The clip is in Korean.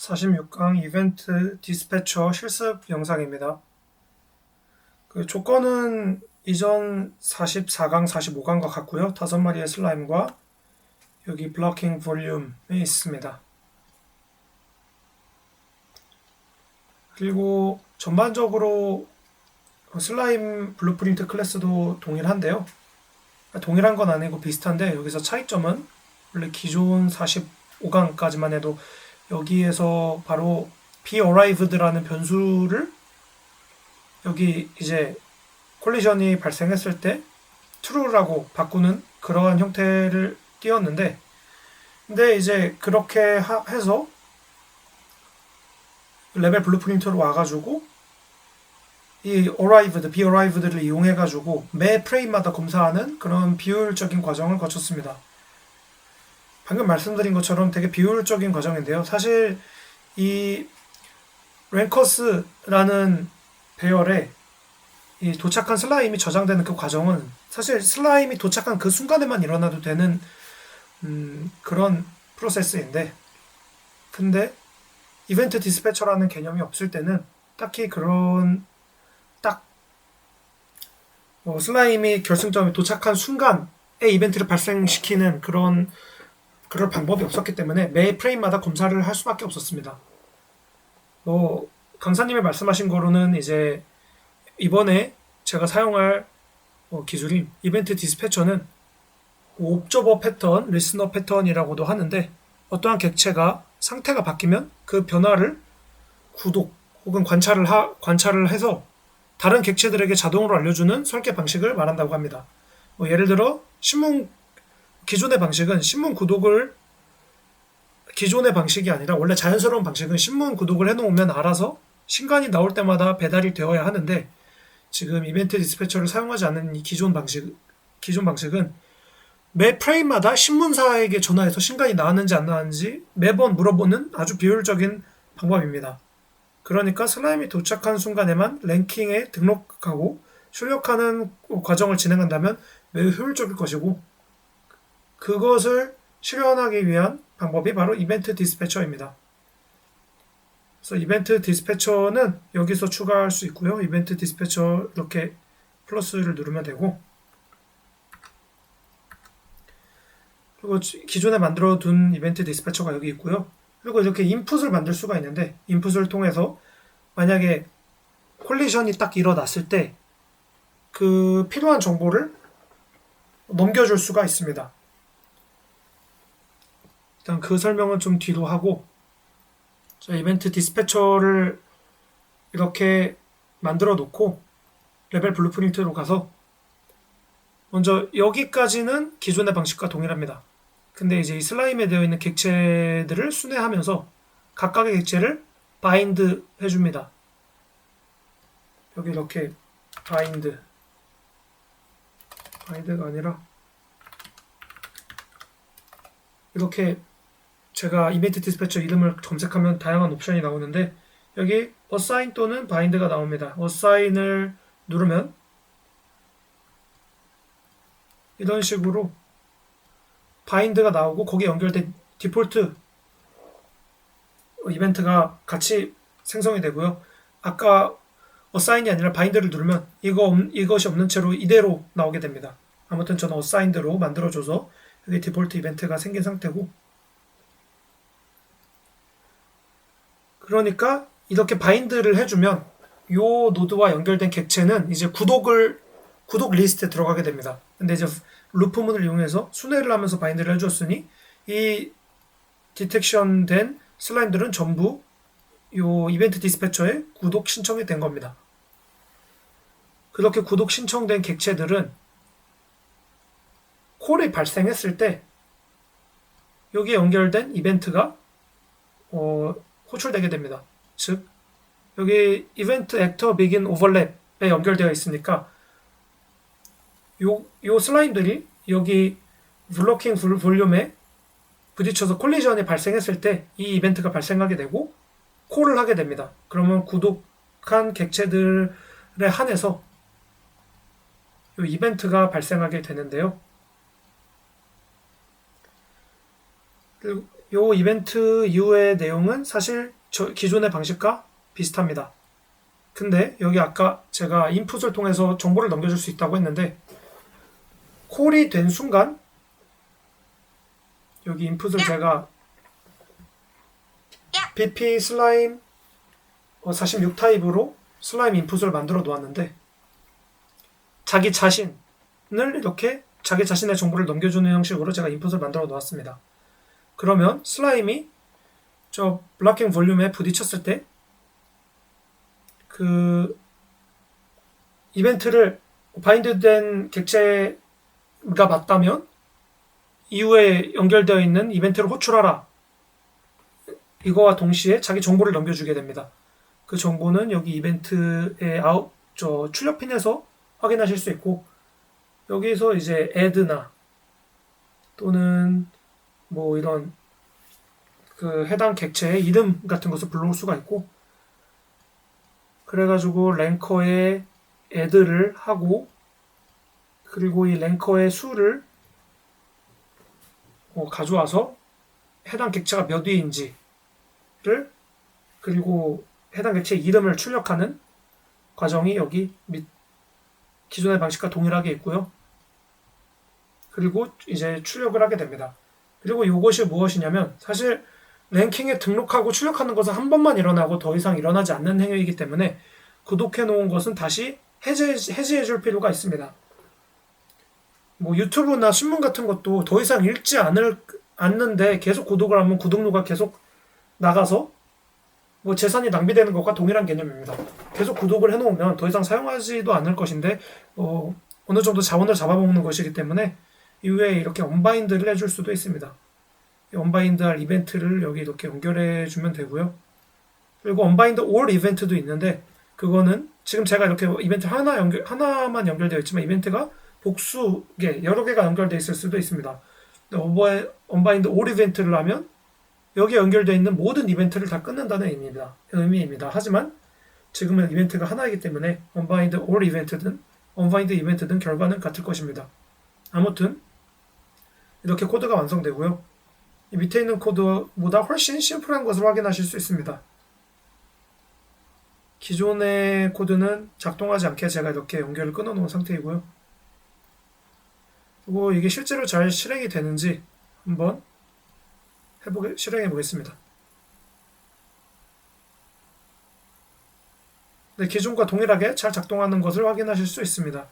46강 이벤트 디스패처 실습 영상입니다. 그 조건은 이전 44강, 45강과 같고요. 다섯 마리의 슬라임과 여기 블로킹 볼륨에 있습니다. 그리고 전반적으로 슬라임 블루프린트 클래스도 동일한데요. 동일한 건 아니고 비슷한데 여기서 차이점은 원래 기존 45강까지만 해도 여기에서 바로 be arrived라는 변수를 여기 이제 콜리전이 발생했을 때 true라고 바꾸는 그러한 형태를 띄웠는데 근데 이제 그렇게 하- 해서 레벨 블루프린트로 와가지고 이 arrived, be arrived를 이용해가지고 매 프레임마다 검사하는 그런 비효율적인 과정을 거쳤습니다. 방금 말씀드린 것처럼 되게 비효율적인 과정인데요. 사실 이 랭커스라는 배열에 이 도착한 슬라임이 저장되는 그 과정은 사실 슬라임이 도착한 그 순간에만 일어나도 되는 음, 그런 프로세스인데 근데 이벤트 디스패처라는 개념이 없을 때는 딱히 그런 딱 어, 슬라임이 결승점에 도착한 순간에 이벤트를 발생시키는 그런 그럴 방법이 없었기 때문에 매 프레임마다 검사를 할 수밖에 없었습니다. 뭐 강사님이 말씀하신 거로는 이제 이번에 제가 사용할 어, 기술인 이벤트 디스패처는 옵저버 패턴, 리스너 패턴이라고도 하는데 어떠한 객체가 상태가 바뀌면 그 변화를 구독 혹은 관찰을 하, 관찰을 해서 다른 객체들에게 자동으로 알려주는 설계 방식을 말한다고 합니다. 뭐 예를 들어 신문 기존의 방식은 신문 구독을 기존의 방식이 아니라 원래 자연스러운 방식은 신문 구독을 해놓으면 알아서 신간이 나올 때마다 배달이 되어야 하는데 지금 이벤트 디스패처를 사용하지 않는 이 기존 방식 기존 방식은 매 프레임마다 신문사에게 전화해서 신간이 나왔는지 안 나왔는지 매번 물어보는 아주 비효율적인 방법입니다. 그러니까 슬라임이 도착한 순간에만 랭킹에 등록하고 출력하는 과정을 진행한다면 매우 효율적일 것이고 그것을 실현하기 위한 방법이 바로 이벤트 디스패처입니다. 그래서 이벤트 디스패처는 여기서 추가할 수 있고요. 이벤트 디스패처 이렇게 플러스를 누르면 되고 그리고 지- 기존에 만들어 둔 이벤트 디스패처가 여기 있고요. 그리고 이렇게 인풋을 만들 수가 있는데 인풋을 통해서 만약에 콜리전이 딱 일어났을 때 그 필요한 정보를 넘겨줄 수가 있습니다. 일단 그 설명은 좀 뒤로 하고 자, 이벤트 디스패처를 이렇게 만들어 놓고 레벨 블루프린트로 가서 먼저 여기까지는 기존의 방식과 동일합니다. 근데 이제 이 슬라임에 되어 있는 객체들을 순회하면서 각각의 객체를 바인드 해줍니다. 여기 이렇게 바인드 바인드가 아니라 이렇게 제가 이벤트 디스패처 이름을 검색하면 다양한 옵션이 나오는데 여기 assign 또는 bind가 나옵니다. assign을 누르면 이런 식으로 bind가 나오고 거기에 연결된 디폴트 이벤트가 같이 생성이 되고요. 아까 assign이 아니라 bind를 누르면 이거 없- 이것이 없는 채로 이대로 나오게 됩니다. 아무튼 저는 assigned로 만들어줘서 여기 디폴트 이벤트가 생긴 상태고 그러니까 이렇게 바인드를 해주면 요 노드와 연결된 객체는 이제 구독을 구독 리스트에 들어가게 됩니다. 근데 이제 루프문을 이용해서 순회를 하면서 바인드를 해줬으니 이 디텍션 된 슬라임들은 전부 요 이벤트 디스패처에 구독 신청이 된 겁니다. 그렇게 구독 신청된 객체들은 콜이 발생했을 때 여기에 연결된 이벤트가 어, 호출되게 됩니다. 즉 여기 이벤트 액터 비긴 오버랩에 연결되어 있으니까 요, 요 슬라임들이 여기 블로킹 불- 볼륨에 부딪혀서 콜리전이 발생했을 때 이 이벤트가 발생하게 되고 콜을 하게 됩니다. 그러면 구독한 객체들에 한해서 요 이벤트가 발생하게 되는데요. 그리고 요 이벤트 이후의 내용은 사실 저 기존의 방식과 비슷합니다. 근데 여기 아까 제가 인풋을 통해서 정보를 넘겨줄 수 있다고 했는데 콜이 된 순간 여기 인풋을 제가 BP 슬라임 46 타입으로 슬라임 인풋을 만들어 놓았는데 자기 자신을 이렇게 자기 자신의 정보를 넘겨주는 형식으로 제가 인풋을 만들어 놓았습니다. 그러면 슬라임이 저 블락킹 볼륨에 부딪혔을 때 그 이벤트를 바인드된 객체가 맞다면 이후에 연결되어 있는 이벤트를 호출하라. 이거와 동시에 자기 정보를 넘겨주게 됩니다. 그 정보는 여기 이벤트의 아웃 저 출력핀에서 확인하실 수 있고 여기서 이제 add나 또는 뭐 이런 그 해당 객체의 이름 같은 것을 불러올 수가 있고 그래가지고 랭커에 add를 하고 그리고 이 랭커의 수를 어, 가져와서 해당 객체가 몇 위인지를 그리고 해당 객체의 이름을 출력하는 과정이 여기 밑 기존의 방식과 동일하게 있고요. 그리고 이제 출력을 하게 됩니다. 그리고 이것이 무엇이냐면 사실 랭킹에 등록하고 출력하는 것은 한 번만 일어나고 더 이상 일어나지 않는 행위이기 때문에 구독해 놓은 것은 다시 해제, 해지해 줄 필요가 있습니다. 뭐 유튜브나 신문 같은 것도 더 이상 읽지 않을, 않는데 계속 구독을 하면 구독료가 계속 나가서 뭐 재산이 낭비되는 것과 동일한 개념입니다. 계속 구독을 해놓으면 더 이상 사용하지도 않을 것인데 어, 어느 정도 자원을 잡아먹는 것이기 때문에 이후에 이렇게 언바인드를 해줄 수도 있습니다. 이 언바인드 할 이벤트를 여기 이렇게 연결해 주면 되고요. 그리고 언바인드 올 이벤트도 있는데 그거는 지금 제가 이렇게 이벤트 하나 연결 하나만 연결되어 있지만 이벤트가 복수 개 여러 개가 연결되어 있을 수도 있습니다. 언바인드 올 이벤트를 하면 여기에 연결되어 있는 모든 이벤트를 다 끊는다는 의미입니다. 의미입니다. 하지만 지금은 이벤트가 하나이기 때문에 언바인드 올 이벤트든 언바인드 이벤트든 결과는 같을 것입니다. 아무튼 이렇게 코드가 완성되고요. 이 밑에 있는 코드보다 훨씬 심플한 것을 확인하실 수 있습니다. 기존의 코드는 작동하지 않게 제가 이렇게 연결을 끊어 놓은 상태이고요. 그리고 이게 실제로 잘 실행이 되는지 한번 해보게, 실행해 보겠습니다. 네, 기존과 동일하게 잘 작동하는 것을 확인하실 수 있습니다.